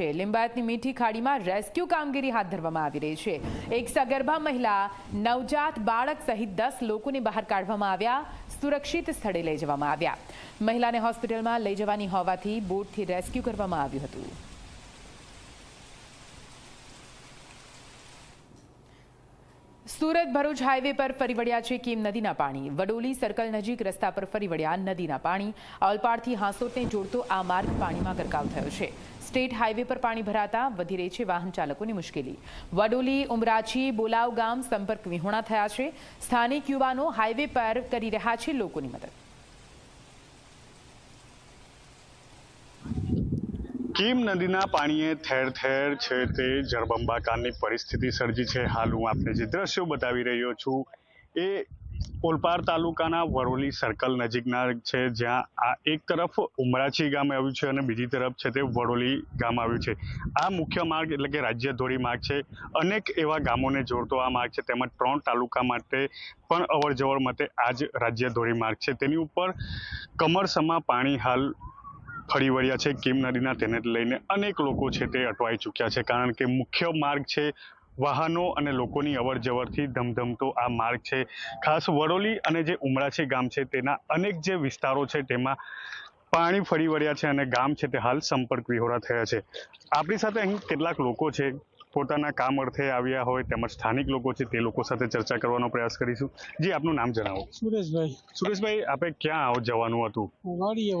છે. લિંબાયતની મીઠી ખાડીમાં રેસ્ક્યુ કામગીરી હાથ ધરવામાં આવી રહી છે. એક સગર્ભા મહિલા, નવજાત બાળક સહિત દસ લોકોને બહાર કાઢવામાં આવ્યા, સુરક્ષિત સ્થળે લઈ જવામાં આવ્યા. મહિલાને હોસ્પિટલમાં લઈ જવાની હોવાથી બોટથી રેસ્ક્યુ કરવામાં આવ્યું હતું. સુરત ભરૂચ હાઈવે પર ફરી વળ્યા છે કેમ નદીના પાણી. વડોલી સર્કલ નજીક રસ્તા પર ફરી વળ્યા નદીના પાણી. અલપાડથી હાંસોટને જોડતો આ માર્ગ પાણીમાં ગરકાવ થયો છે. સ્ટેટ હાઈવે પર પાણી ભરાતા વધી રહી છે વાહન ચાલકોની મુશ્કેલી. વડોલી, ઉમરાછી, બોલાવ ગામ સંપર્ક વિહોણા થયા છે. સ્થાનિક યુવાનો હાઈવે પર કરી રહ્યા છે લોકોની મદદ. કીમ નદીના પાણીએ ઠેર ઠેર છે તે જળબંબાકારની પરિસ્થિતિ સર્જી છે. હાલ હું આપને જે દ્રશ્યો બતાવી રહ્યો છું એ ઓલપાડ તાલુકાના વરોલી સર્કલ નજીકના છે. જ્યાં આ એક તરફ ઉમરાછી ગામ આવ્યું છે અને બીજી તરફ છે તે વડોલી ગામ આવ્યું છે. આ મુખ્ય માર્ગ એટલે કે રાજ્ય ધોરી માર્ગ છે. અનેક એવા ગામોને જોડતો આ માર્ગ છે. તેમજ ત્રણ તાલુકા માટે પણ અવર જવર માટે આ જ રાજ્ય ધોરી માર્ગ છે. તેની ઉપર કમરસમાં પાણી હાલ ફરી વળ્યા છે કેમ નદીના તેને લઈને અનેક લોકો છે તે અટવાઈ ચૂક્યા છે. કારણ કે મુખ્ય માર્ગ છે વાહનો અને લોકોની અવર જવરથી ધમધમતો આ માર્ગ છે. ખાસ વડોલી અને જે ઉમરાછી ગામ છે તેના અનેક જે વિસ્તારો છે તેમાં પાણી ફરી વળ્યા છે અને ગામ છે તે હાલ સંપર્ક વિહોરા થયા છે. આપણી સાથે અહીં કેટલાક લોકો છે પોતાના કામ અર્થે આવ્યા હોય તેમજ સ્થાનિક લોકો છે તે લોકો સાથે ચર્ચા કરવાનો પ્રયાસ કરીશું. જી આપનું નામ જણાવો. સુરેશભાઈ. સુરેશભાઈ આપે ક્યાં આવ જવાનું હતું?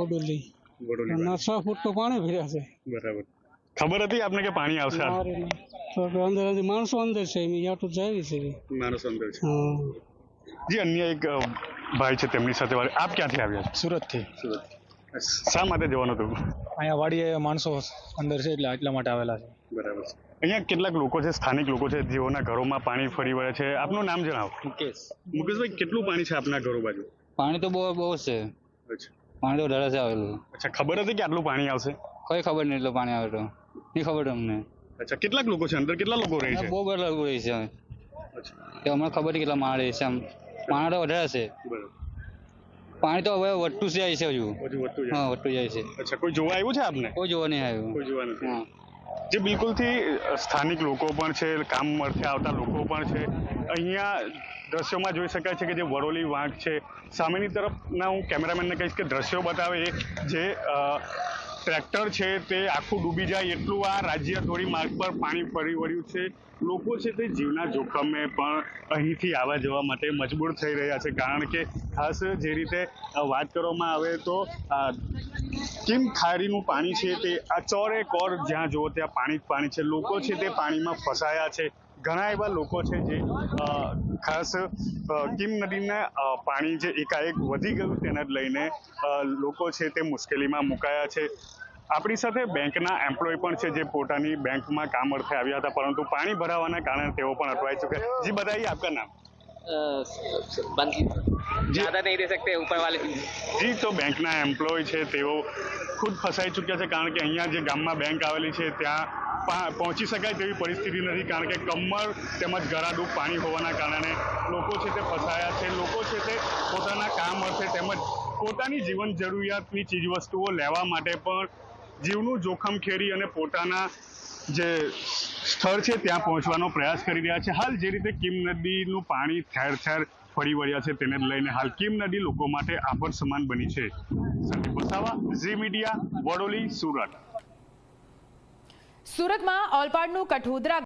વડોલી. વડોલી છ ફૂટ તો પાણી ભર્યા છે. બરાબર. ખબર હતી આપને કે પાણી આવશે? હાલ? મારે નહીં. તો કે અંદર અંદર માણસો અંદર છે એમ જાવી છે. માણસ અંદર છે. જી અન્ય એક ભાઈ છે તેમની સાથે આપ ક્યાંથી આવ્યા છો? સુરતથી. સુરત. શા માટે જવાનું હતું? અહીંયા વાડીએ માણસો અંદર છે એટલે એટલા માટે આવેલા છે. બરાબર. છે અહીંયા કેટલાક લોકો છે સ્થાનિક લોકો છે જેઓના ઘરોમાં પાણી ફરી વળે છે. આપનું નામ જણાવો. મુકેશ. મુકેશભાઈ કેટલું પાણી છે આપના ઘરો બાજુ? પાણી તો બહુ બહુ છે. પાણી તો વધારે છે આવેલું. અચ્છા ખબર હતી કે આટલું પાણી આવશે? કોઈ ખબર નહીં એટલું પાણી આવે તો. નહીં ખબર તમને. અચ્છા કેટલાક લોકો છે? અંદર કેટલા લોકો રહે છે? બહુ બધા લોકો રહે છે. અચ્છા. હમણાં ખબર નહીં કેટલા માણ રહે છે. આમ પાણી તો વધારે છે. બરાબર. પાણી તો હવે વધતું જાય છે હજુ. વધતું હા વધતું જાય છે. અચ્છા કોઈ જોવા આવ્યું છે આપને? કોઈ જોવા નહીં આવ્યું. કોઈ જોવા નથી. હા. જે બિલકુલથી સ્થાનિક લોકો પણ છે, કામ અર્થે આવતા લોકો પણ છે. અહીંયા દ્રશ્યોમાં જોઈ શકાય છે કે જે વરોલી વાંક છે, સામેની તરફના હું કેમેરામેનને કહીશ કે દ્રશ્યો બતાવે જે ટ્રેક્ટર છે તે આખું ડૂબી જાય એટલું આ રાજ્ય ધોરીમાર્ગ પર પાણી ફરી વળ્યું છે. લોકો છે તે જીવના જોખમે પણ અહીંથી આવવા જવા માટે મજબૂર થઈ રહ્યા છે. કારણ કે ખાસ જે રીતે વાત કરવામાં આવે તો કિમ ખાડીનું પાણી છે તે? આ ચોરે કોર જ્યાં જુઓ ત્યાં પાણી જ પાણી છે. લોકો છે તે પાણીમાં ફસાયા છે. ઘણા એવા લોકો છે જે ખાસ કિમ નદીના પાણી જે એકાએક વધી ગયું તેને લઈને લોકો છે તે મુશ્કેલીમાં મુકાયા છે. આપણી સાથે બેંકના એમ્પ્લોય પણ છે જે પોતાની બેંકમાં કામ અર્થે આવ્યા હતા, પરંતુ પાણી ભરાવાના કારણે તેઓ પણ અટવાઈ ચૂક્યા. જી બધા આપકા નામ? बंद ज्यादा नहीं दे सकते ऊपर वाले જી તો બેંકના એમ્પ્લોય છે તેઓ ખુદ ફસાઈ ચૂક્યા છે કારણ કે અહીંયા જે ગામમાં બેંક આવેલી છે ત્યાં પા- પહોંચી શકાય તેવી પરિસ્થિતિ નથી કારણ કે કમર તેમજ ગળાડૂબ પાણી હોવાના કારણે લોકો છે તે ફસાયા છે લોકો છે તે પોતાના કામ અર્થે તેમજ પોતાની જીવન જરૂરિયાતની ચીજવસ્તુઓ લેવા માટે પણ જીવનું જોખમ ખેડી અને પોતાના જે સ્થળ છે, ત્યાં પહોંચવાનો પ્રયાસ કરી રહ્યા છે. હાલ જે રીતે કિમ નદીનું પાણી ઠેર ઠેર ફરી વળ્યા છે, તેને લઈને હાલ કિમ નદી લોકો માટે આફત સમાન બની છે. Sandeep Vasava, Zee Media, Vadoli, Surat. સુરતમાં ઓલપાડનું કઠોદરા